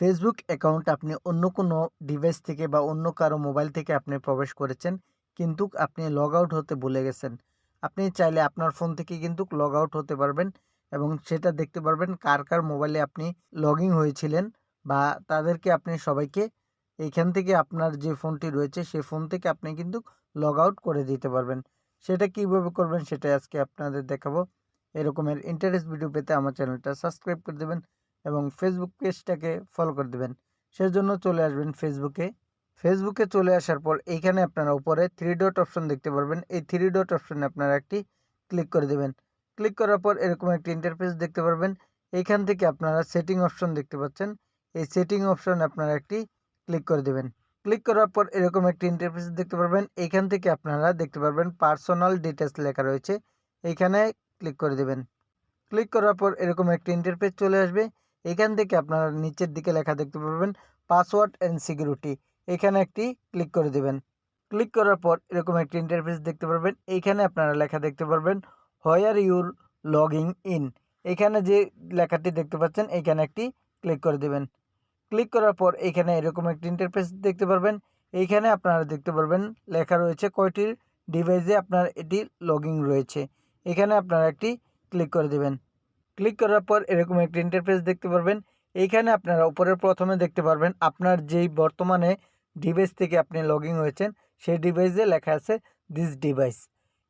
Facebook account আপনি অন্য কোনো ডিভাইস থেকে বা অন্য কারও মোবাইল থেকে আপনি প্রবেশ করেছেন, কিন্তু আপনি লগ আউট হতে ভুলে গেছেন। আপনি চাইলে আপনার ফোন থেকে কিন্তু লগ আউট হতে পারবেন এবং সেটা দেখতে পারবেন কার কার মোবাইলে আপনি লগ ইন হয়েছিলেন বা তাদেরকে আপনি সবাইকে এইখান থেকে আপনার যে ফোনটি রয়েছে সেই ফোন থেকে আপনি কিন্তু লগ আউট করে দিতে পারবেন। সেটা কীভাবে করবেন সেটা আজকে আপনাদের দেখাবো। এরকমের ইন্টারেস্ট ভিডিও পেতে আমার চ্যানেলটা সাবস্ক্রাইব করে দেবেন। এবং ফেসবুক পেজটাকে ফলো করে দেবেন। সেজন্য চলে আসবেন ফেসবুকে ফেসবুকে চলে আসার পর এইখানে আপনারা উপরে থ্রি ডট অপশন দেখতে পারবেন। এই থ্রি ডট অপশনে আপনারা একটি ক্লিক করে দেবেন। ক্লিক করার পর এরকম একটি ইন্টারফেস দেখতে পারবেন। এইখান থেকে আপনারা সেটিং অপশন দেখতে পাচ্ছেন। এই সেটিং অপশন আপনারা একটি ক্লিক করে দেবেন। ক্লিক করার পর এরকম একটি ইন্টারফেস দেখতে পারবেন। এইখান থেকে আপনারা দেখতে পারবেন পার্সোনাল ডিটেলস লেখা রয়েছে। এইখানে ক্লিক করে দেবেন। ক্লিক করার পর এরকম একটি ইন্টারফেস চলে আসবে। এখান থেকে আপনারা নিচের দিকে লেখা দেখতে পারবেন পাসওয়ার্ড অ্যান্ড সিকিউরিটি এখানে একটি ক্লিক করে দেবেন। ক্লিক করার পর এরকম একটি ইন্টারফেস দেখতে পারবেন। এইখানে আপনারা লেখা দেখতে পারবেন হোয়ার ইউর লগিং ইন এখানে যে লেখাটি দেখতে পাচ্ছেন এইখানে একটি ক্লিক করে দেবেন। ক্লিক করার পর এখানে এরকম একটি ইন্টারফেস দেখতে পারবেন। এইখানে আপনারা দেখতে পারবেন, লেখা রয়েছে কয়টি ডিভাইসে আপনার এটি লগিং রয়েছে। এখানে আপনারা একটি ক্লিক করে দেবেন। ক্লিক করার পর এরকম একটি ইন্টারফেস দেখতে পারবেন। এইখানে আপনারা উপরের প্রথমে দেখতে পারবেন আপনার যেই বর্তমানে ডিভাইস থেকে আপনি লগ ইন হয়েছেন, সেই ডিভাইসে লেখা আছে দিস ডিভাইস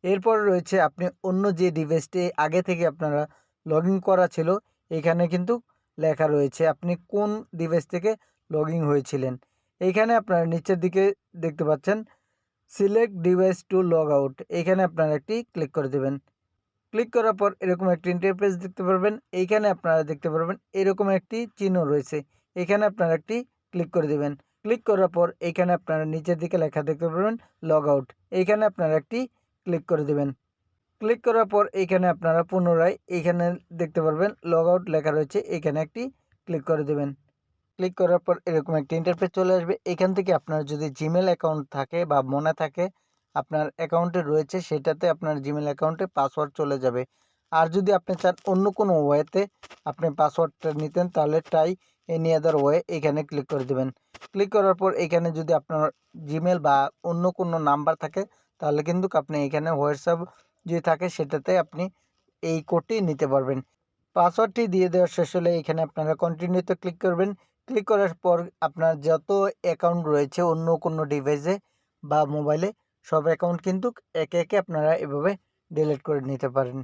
এরপর রয়েছে আপনি অন্য যে ডিভাইসটি আগে থেকে আপনারা লগ করা ছিল এখানে কিন্তু লেখা রয়েছে আপনি কোন ডিভাইস থেকে লগ হয়েছিলেন। এইখানে আপনারা নিচের দিকে দেখতে পাচ্ছেন select device to log out এখানে আপনারা একটি ক্লিক করে দেবেন। ক্লিক করার পর এরকম একটি ইন্টারফেস দেখতে পারবেন। এইখানে আপনারা দেখতে পারবেন এরকম একটি চিহ্ন রয়েছে। এখানে আপনারা একটি ক্লিক করে দেবেন। ক্লিক করার পর এখানে আপনারা নিচের দিকে লেখা দেখতে পারবেন লগ আউট এইখানে আপনারা একটি ক্লিক করে দেবেন। ক্লিক করার পর এইখানে আপনারা পুনরায় এইখানে দেখতে পারবেন লগ আউট লেখা রয়েছে। এখানে একটি ক্লিক করে দেবেন। ক্লিক করার পর এরকম একটি ইন্টারফেস চলে আসবে। এখান থেকে আপনার যদি জিমেল অ্যাকাউন্ট থাকে বা মনে থাকে আপনার অ্যাকাউন্টে রয়েছে, সেটাতে আপনার জিমেল অ্যাকাউন্টে পাসওয়ার্ড চলে যাবে। আর যদি আপনি চান অন্য কোনো ওয়েতে আপনি পাসওয়ার্ডটা নিতেন, তাহলে ট্রাই এনি আদার ওয়ে এখানে ক্লিক করে দেবেন। ক্লিক করার পর এখানে যদি আপনার জিমেল বা অন্য কোনো নাম্বার থাকে, তাহলে কিন্তু আপনি এখানে হোয়াটসঅ্যাপ যদি থাকে, সেটাতে আপনি এই কোডটি নিতে পারবেন। পাসওয়ার্ডটি দিয়ে দেওয়ার শেষ হলে এখানে আপনারা কন্টিনিউতে ক্লিক করবেন। ক্লিক করার পর আপনার যত অ্যাকাউন্ট রয়েছে অন্য কোনো ডিভাইসে বা মোবাইলে সব অ্যাকাউন্ট কিন্তু একে একে আপনারা এভাবে ডিলিট করে নিতে পারেন।